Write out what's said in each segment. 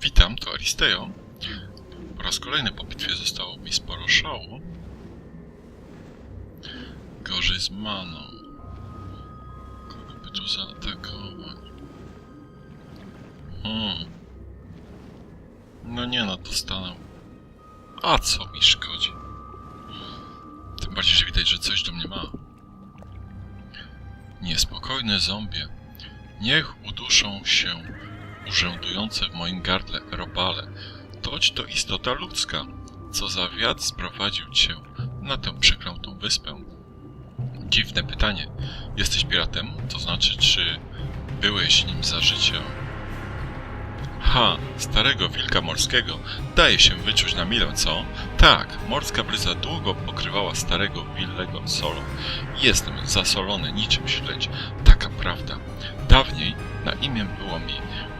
Witam, to Aristeo. Po raz kolejny po bitwie zostało mi sporo szału. Gorzej z maną. Kogo by tu zaatakować? Hmm. No nie no, dostanę. A co mi szkodzi? Tym bardziej, że widać, że coś do mnie ma. Niespokojne zombie. Niech uduszą się urzędujące w moim gardle robale. Toć to istota ludzka. Co za wiatr sprowadził cię na tę przeklętą wyspę? Dziwne pytanie. Jesteś piratem? To znaczy, czy byłeś nim za życia? Ha, starego wilka morskiego daje się wyczuć na milę, co? Tak, morska bryza długo pokrywała starego willego solą. Jestem zasolony niczym śledź, taka prawda. Dawniej na imię było mi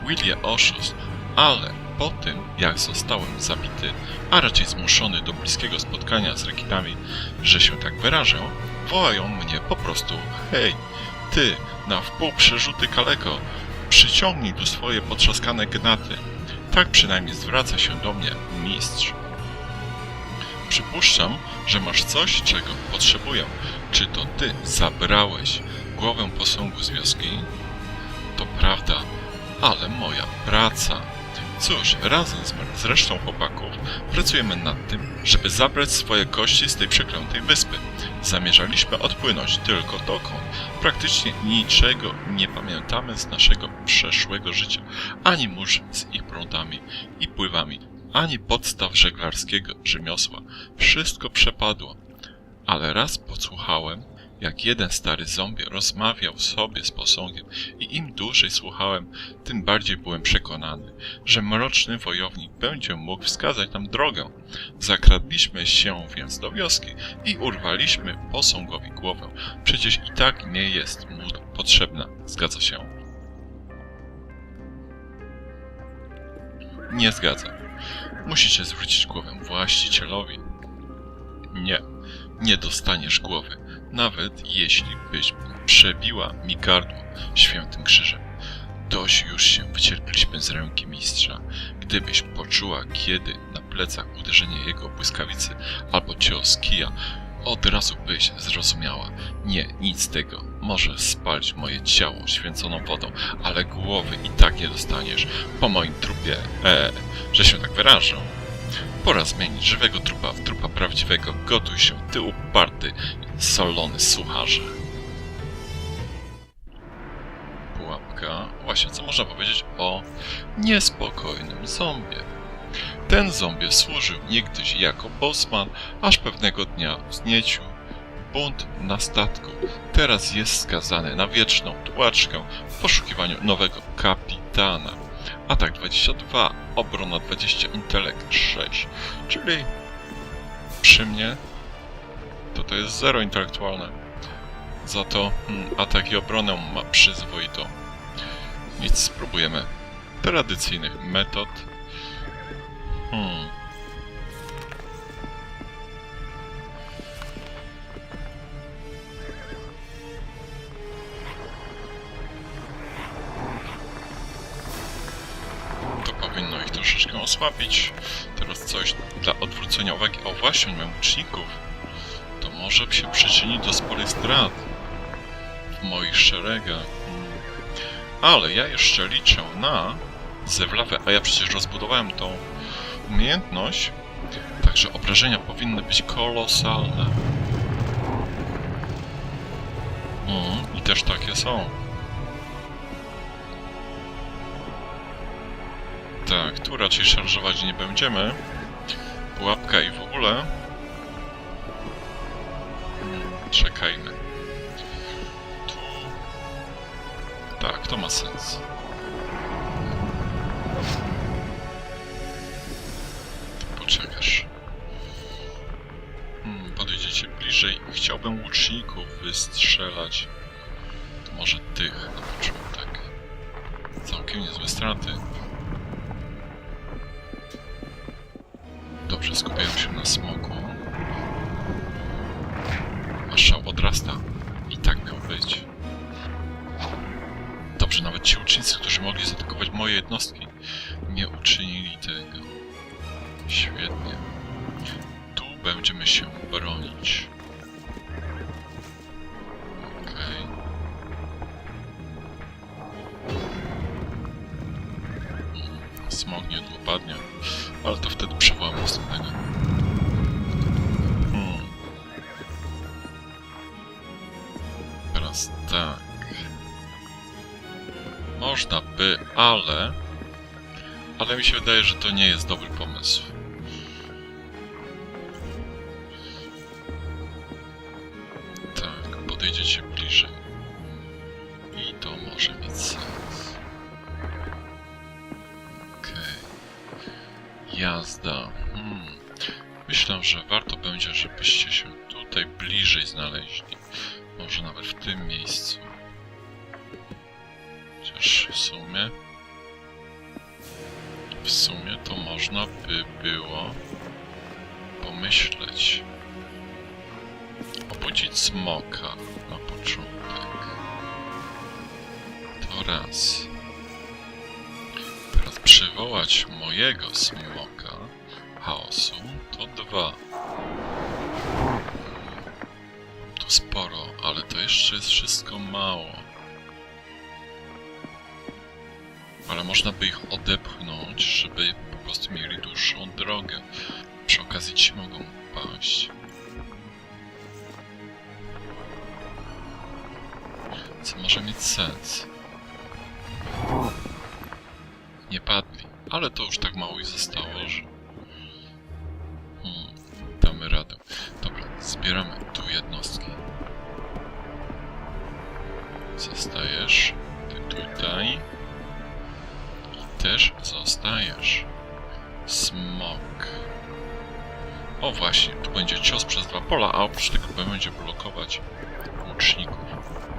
Willie Oszust, ale po tym, jak zostałem zabity, a raczej zmuszony do bliskiego spotkania z rekitami, że się tak wyrażę, wołają mnie po prostu hej, ty, na wpół przerzuty kaleko, przyciągnij tu swoje potrzaskane gnaty. Tak przynajmniej zwraca się do mnie mistrz. Przypuszczam, że masz coś, czego potrzebuję. Czy to ty zabrałeś głowę posągu z wioski? To prawda, ale moja praca. Cóż, razem z, resztą chłopaków pracujemy nad tym, żeby zabrać swoje kości z tej przeklętej wyspy. Zamierzaliśmy odpłynąć tylko dokąd. Praktycznie niczego nie pamiętamy z naszego przeszłego życia, ani mórz z ich prądami i pływami, ani podstaw żeglarskiego rzemiosła. Wszystko przepadło. Ale raz podsłuchałem, jak jeden stary zombie rozmawiał sobie z posągiem i im dłużej słuchałem, tym bardziej byłem przekonany, że mroczny wojownik będzie mógł wskazać nam drogę. Zakradliśmy się więc do wioski i urwaliśmy posągowi głowę. Przecież i tak nie jest mu potrzebna. Zgadza się? Nie zgadza. Musicie zwrócić głowę właścicielowi. Nie, nie dostaniesz głowy nawet jeśli byś przebiła mi gardło świętym krzyżem. Dość już się wycierpiliśmy z ręki mistrza. Gdybyś poczuła kiedy na plecach uderzenie jego błyskawicy albo cios kija, od razu byś zrozumiała. Nie, nic tego. Możesz spalić moje ciało święconą wodą, ale głowy i tak nie dostaniesz. Po moim trupie, e, że się tak wyrażę. Pora zmienić żywego trupa w trupa prawdziwego. Gotuj się, ty uparty, solony sucharze. Pułapka. Właśnie, co można powiedzieć o niespokojnym zombie? Ten zombie służył niegdyś jako bosman, aż pewnego dnia wzniecił bunt na statku. Teraz jest skazany na wieczną tułaczkę w poszukiwaniu nowego kapitana. Atak 22, obrona 20, intelekt 6. Czyli przy mnie to jest 0 intelektualne. Za to mm, atak i obronę ma przyzwoitą. Nic, spróbujemy tradycyjnych metod. Hmm. To powinno ich troszeczkę osłabić. Teraz coś dla odwrócenia uwagi. O właśnie, mamy łuczników. Może się przyczynić do sporych strat w moich szeregach. Hmm. Ale ja jeszcze liczę na zewlawę, a ja przecież rozbudowałem tą umiejętność, także obrażenia powinny być kolosalne. Mm, I też takie są. Tak, tu raczej szarżować nie będziemy. Pułapka i w ogóle. Czekajmy. Tu. Tak, to ma sens. Poczekasz. Hmm, podejdziecie bliżej. Chciałbym łuczników wystrzelać. To może tych na początek. Całkiem niezłe straty. Dobrze, skupiają się na smoku. Nawet ci ucznicy, którzy mogli zaatakować moje jednostki, nie uczynili tego. Świetnie. Tu będziemy się bronić. Ale... Ale mi się wydaje, że to nie jest dobry pomysł. Pomyśleć. Obudzić smoka na początek. To raz. Teraz przywołać mojego smoka chaosu to dwa. To sporo, ale to jeszcze jest wszystko mało. Ale można by ich odepchnąć, żeby po prostu mieli dłuższą drogę. Przy okazji ci mogą paść. Co może mieć sens. Nie padli, ale to już tak mało ich zostało, że... Hmm, damy radę. Dobra, zbieramy tu jednostki. Zostajesz. Ty tutaj. I też zostajesz. O właśnie, tu będzie cios przez dwa pola, a oprócz tego będzie blokować łuczników.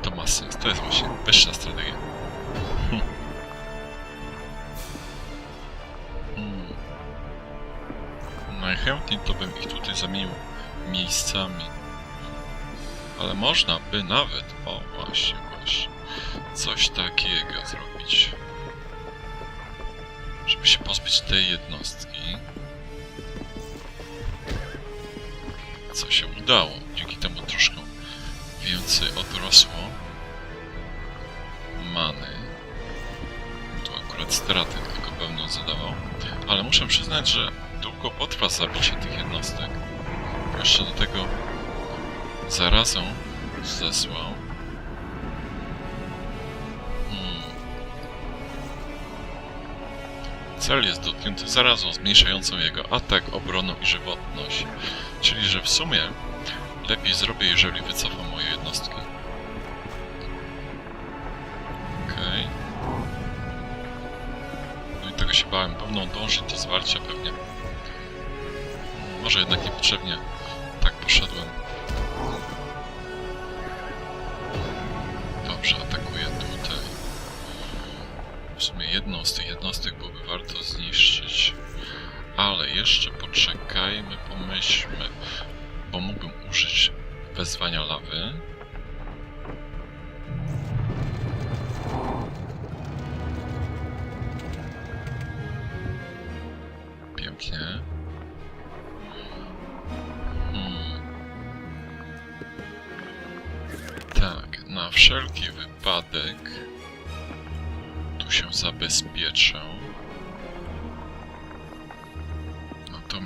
To ma sens, to jest właśnie wyższa strategia. Hm. Hmm. Najchętniej to bym ich tutaj zamienił miejscami. Ale można by nawet, o właśnie, właśnie, coś takiego zrobić. Żeby się pozbyć tej jednostki. Co się udało. Dzięki temu troszkę więcej odrosło many. Tu akurat straty tylko pełną zadawał. Ale muszę przyznać, że długo potrwa zabicie tych jednostek. Jeszcze do tego zarazą zesłał. Hmm. Cel jest dotknięty zarazą zmniejszającą jego atak, obronę i żywotność. Czyli, że w sumie lepiej zrobię, jeżeli wycofam moje jednostki. Okej. No i tego się bałem. Pewno on dąży do zwarcia pewnie. Może jednak niepotrzebnie tak poszedłem. Dobrze, atakuję tutaj. W sumie jedną z tych jednostek byłoby warto zniszczyć. Ale jeszcze poczekajmy, pomyślmy, bo mógłbym użyć wezwania lawy. Pięknie. Hmm. Tak, na wszelki wypadek tu się zabezpieczę.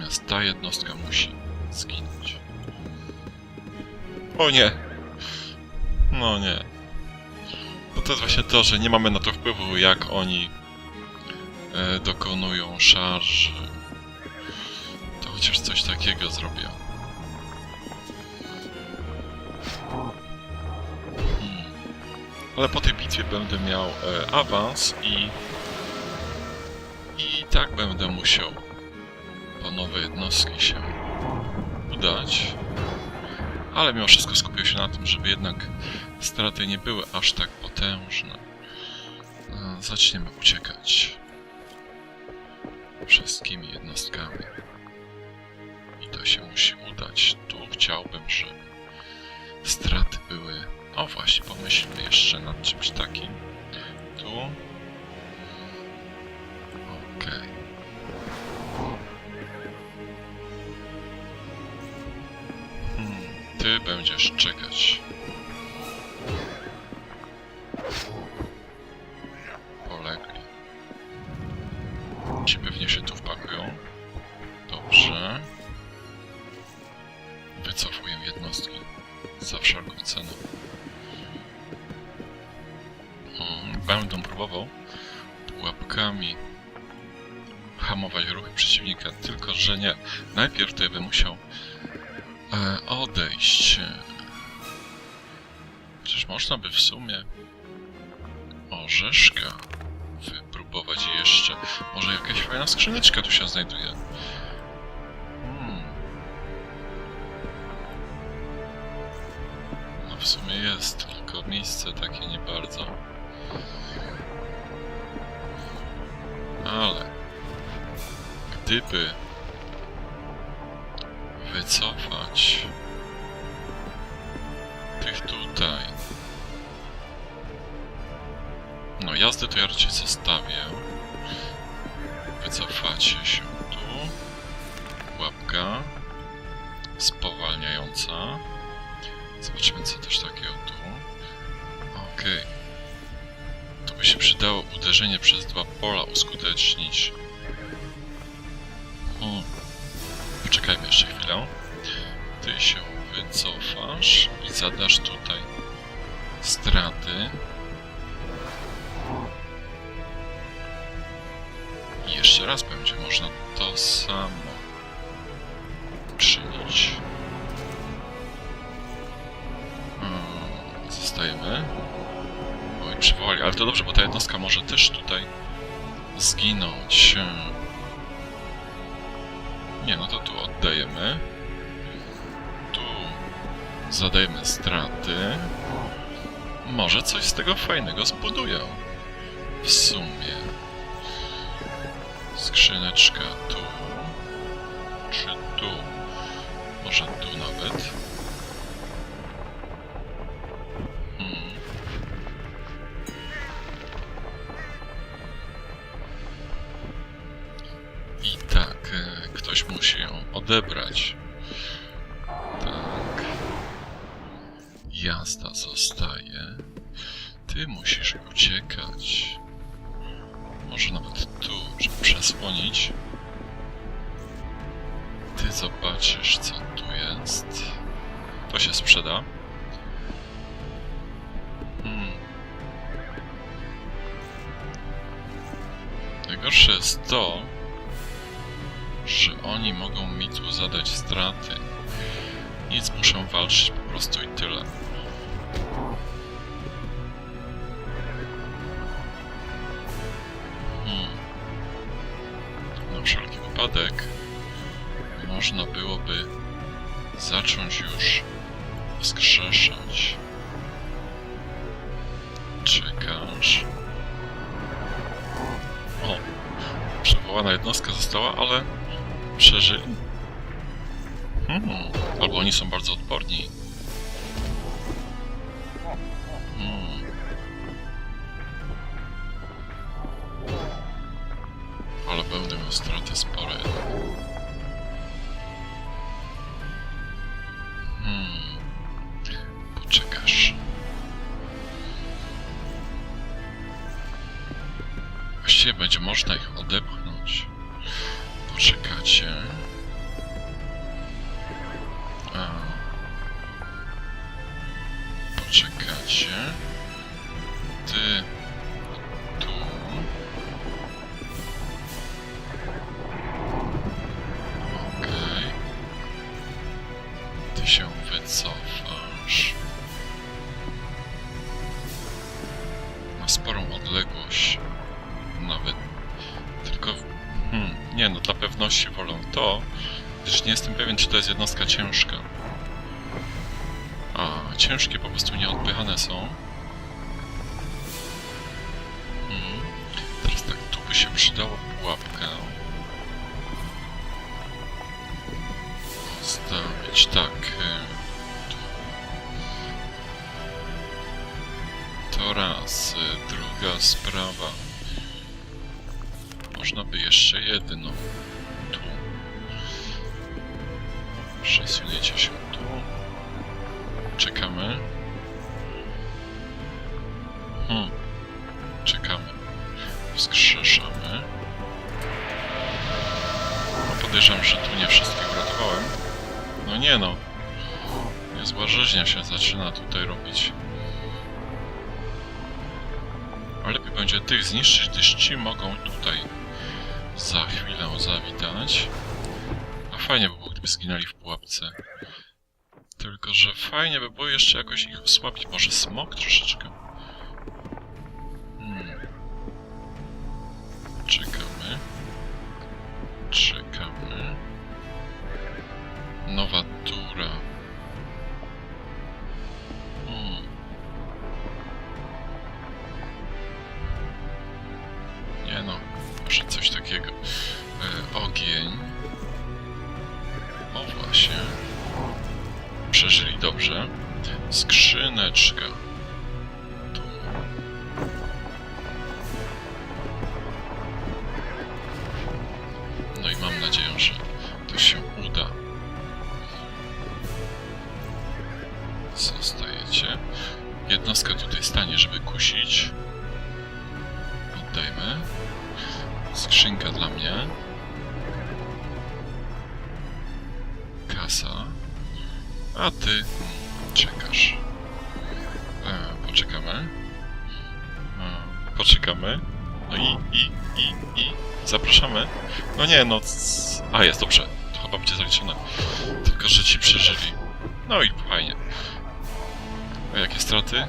Natomiast ta jednostka musi zginąć. O nie! No nie. No to jest właśnie to, że nie mamy na to wpływu, jak oni e, dokonują szarży. To chociaż coś takiego zrobię. Hmm. Ale po tej bitwie będę miał e, awans i i tak będę musiał nowe jednostki się udać. Ale mimo wszystko skupię się na tym, żeby jednak straty nie były aż tak potężne. Zaczniemy uciekać wszystkimi jednostkami. I to się musi udać. Tu chciałbym, żeby straty były... O właśnie, pomyślmy jeszcze nad czymś takim. Tu. Będziesz czekać. Polegli. Ci pewnie się tu wpakują. Dobrze. Wycofuję jednostki. Za wszelką cenę. Mm, Będę próbował pułapkami hamować ruchy przeciwnika, tylko że nie. Najpierw to ja bym musiał e, odejść. Czyż można by w sumie orzeszka wypróbować jeszcze? Może jakaś fajna skrzyneczka tu się znajduje? Hmm. No w sumie jest, tylko miejsce takie nie bardzo. Ale gdyby wycofać tych tutaj. No jazdy to ja raczej zostawię. Wycofacie się tu. Łapka spowalniająca. Zobaczymy co też takiego tu. Okej. To by się przydało uderzenie przez dwa pola uskutecznić. Poczekajmy jeszcze chwilę. Ty się wycofasz i zadasz tutaj straty. I jeszcze raz będzie można to samo czynić. Hmm, Zostajemy. Oj, przywołali, ale to dobrze, bo ta jednostka może też tutaj zginąć. Hmm. Nie, no to tu oddajemy. Tu zadajemy straty. Może coś z tego fajnego zbuduję. W sumie. Skrzyneczka tu. Czy tu? Może tu nawet. Ty musisz uciekać. Może nawet tu, żeby przesłonić. Ty zobaczysz, co tu jest. To się sprzeda. Hmm. Najgorsze jest to, że oni mogą mi tu zadać straty. Nic, muszę walczyć po prostu i tyle. Wypadek można byłoby zacząć już wskrzeszać. Czekasz. O, przywołana jednostka została, ale przeżyli. Hmm. Albo oni są bardzo odporni. Straty spore. Hmm. Się wycofasz. Na sporą odległość. Nawet. Tylko. Hmm, nie no, dla pewności wolę to, gdyż nie jestem pewien, czy to jest jednostka ciężka. A, ciężkie po prostu nieodpychane są. Raz. y, Druga sprawa. Można by jeszcze jedną. Tu. Przesunięcie się tu. Czekamy. Hmm. Czekamy. Wskrzeszamy. No podejrzewam, że tu nie wszystkich uratowałem. No nie no. Niezła rzeźnia się zaczyna tutaj robić. A lepiej będzie tych zniszczyć, gdyż ci mogą tutaj za chwilę zawitać. A fajnie by było, gdyby zginęli w pułapce. Tylko, że fajnie by było jeszcze jakoś ich osłabić. Może smok troszeczkę? Hmm. Czekamy. Czekamy. Nowa tura. Dobrze. Skrzyneczka. No i mam nadzieję, że to się uda. Zostajecie. Jednostka tutaj stanie, żeby kusić. Oddajmy. Skrzynka dla mnie. Kasa. A ty czekasz. E, poczekamy. E, poczekamy. No i, i, i, i. Zapraszamy. No nie, no. A, jest dobrze. To chyba będzie zaliczone. Tylko, że ci przeżyli. No i fajnie. A jakie straty?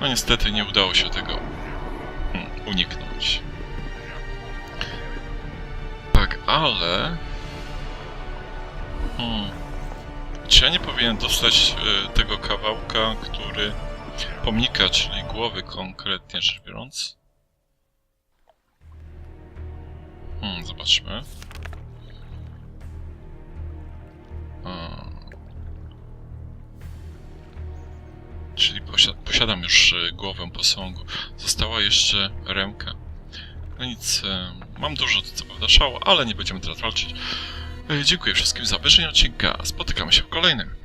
No niestety nie udało się tego hmm, uniknąć. Tak, ale... Hmm. Czy ja nie powinienem dostać e, tego kawałka, który... Pomnika, czyli głowy konkretnie rzecz biorąc? Hmm, zobaczmy. Czyli posia posiadam już e, głowę posągu. Została jeszcze ręka. No nic, e, mam dużo co prawda szału, ale nie będziemy teraz walczyć. E, Dziękuję wszystkim za obejrzenie odcinka. Spotykamy się w kolejnym.